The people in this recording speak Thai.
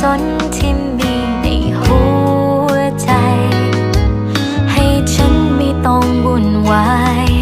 สนที่มีในหัวใจ ให้ฉันไม่ต้องวุ่นวาย